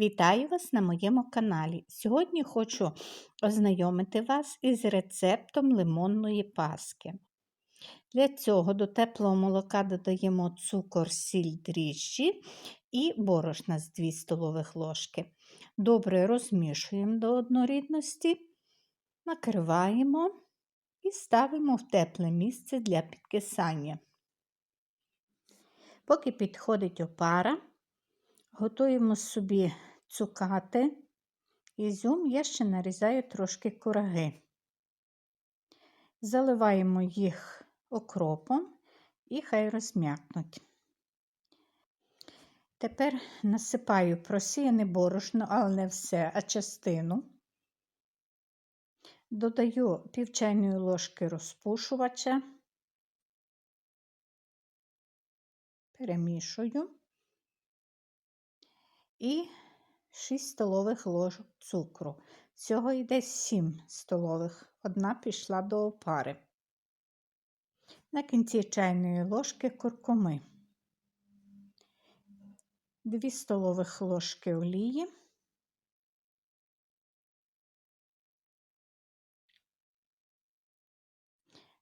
Вітаю вас на моєму каналі. Сьогодні хочу ознайомити вас із рецептом лимонної паски. Для цього до теплого молока додаємо цукор, сіль дріжджі і борошна з 2 столових ложки. Добре розмішуємо до однорідності, накриваємо і ставимо в тепле місце для підкисання. Поки підходить опара, Готуємо собі цукати, ізюм, я ще нарізаю трошки кураги. Заливаємо їх окропом і хай розм'якнуть. Тепер насипаю просіяне борошно, але не все, а частину. Додаю пів чайної ложки розпушувача, перемішую і 6 столових ложок цукру. Всього йде 7 столових, одна пішла до опари. На кінці чайної ложки куркуми, 2 столових ложки олії.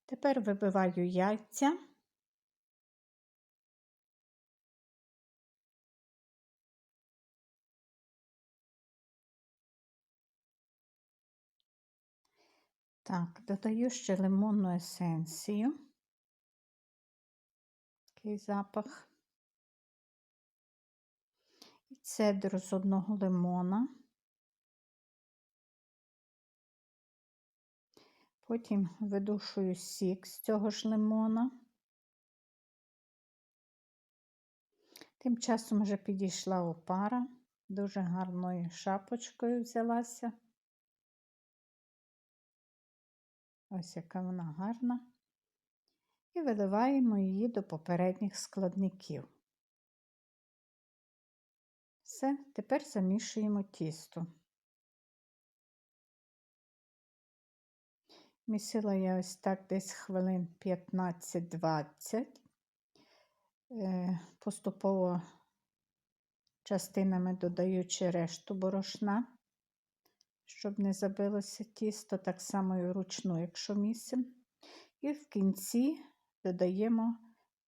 Тепер вибиваю яйця. Так, додаю ще лимонну есенцію. Такий запах. І цедру з одного лимона. Потім видушую сік з цього ж лимона. Тим часом вже підійшла опара, дуже гарною шапочкою взялася. Ось яка вона гарна. І виливаємо її до попередніх складників. Все, тепер замішуємо тісто. Місила я ось так десь хвилин 15-20, е, поступово частинами додаючи решту борошна щоб не забилося тісто, так само і вручну, якщо місимо. І в кінці додаємо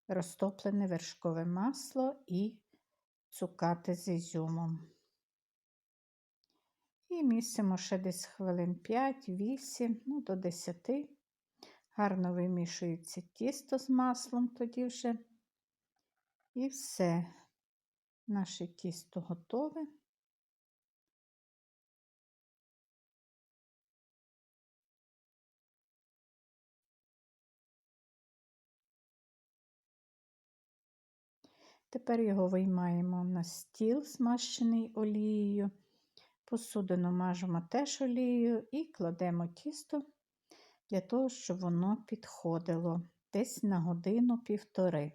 розтоплене вершкове масло і цукати з ізюмом. І місимо ще десь хвилин 5-8, ну, до 10. Гарно вимішується тісто з маслом тоді вже. І все, наше тісто готове. Тепер його виймаємо на стіл, смащений олією. Посудину мажемо теж олією і кладемо тісто для того, щоб воно підходило десь на годину-півтори.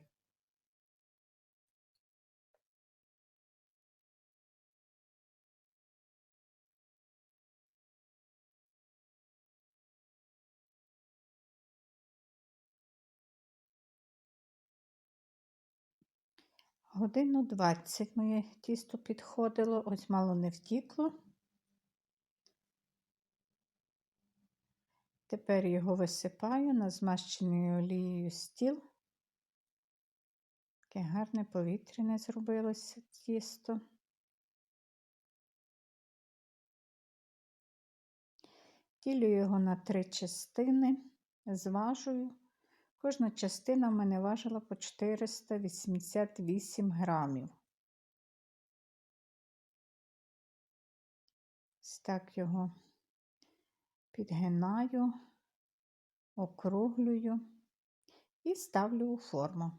Годину 20 моє тісто підходило, ось мало не втікло. Тепер його висипаю на змащений олією стіл. Таке гарне повітряне зробилося тісто. Ділю його на три частини, зважую. Кожна частина в мене важила по 488 грамів. Ось так його підгинаю, округлюю і ставлю у форму.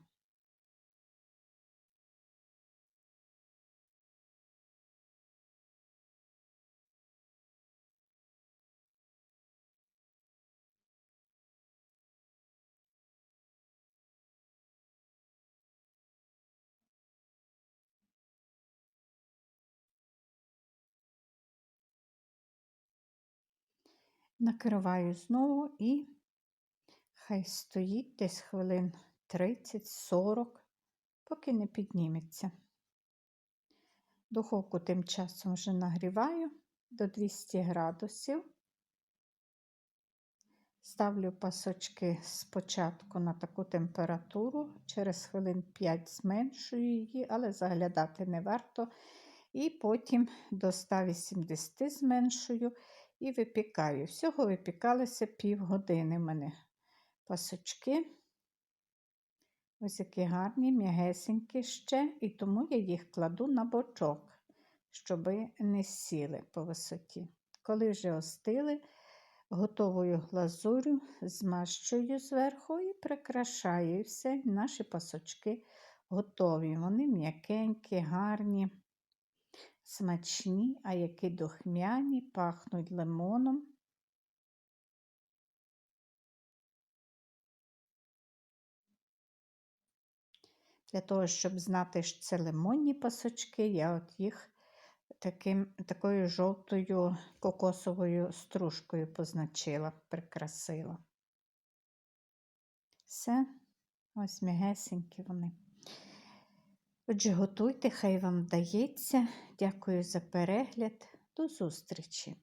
Накриваю знову і хай стоїть десь хвилин 30-40, поки не підніметься. Духовку тим часом вже нагріваю до 200 градусів. Ставлю пасочки спочатку на таку температуру, через хвилин 5 зменшую її, але заглядати не варто. І потім до 180 зменшую і випікаю. Всього випікалося півгодини в мене пасочки. Ось які гарні, м'ягесенькі ще, і тому я їх кладу на бочок, щоб не сіли по висоті. Коли вже остили, готовою глазурю змащую зверху і прикрашаю і все. Наші пасочки готові. Вони м'якенькі, гарні, смачні, а які духмяні, пахнуть лимоном. Для того, щоб знати, що це лимонні пасочки, я от їх таким, такою жовтою кокосовою стружкою позначила, прикрасила. Все, ось м'ягесенькі вони. Отже, готуйте, хай вам вдається. Дякую за перегляд. До зустрічі!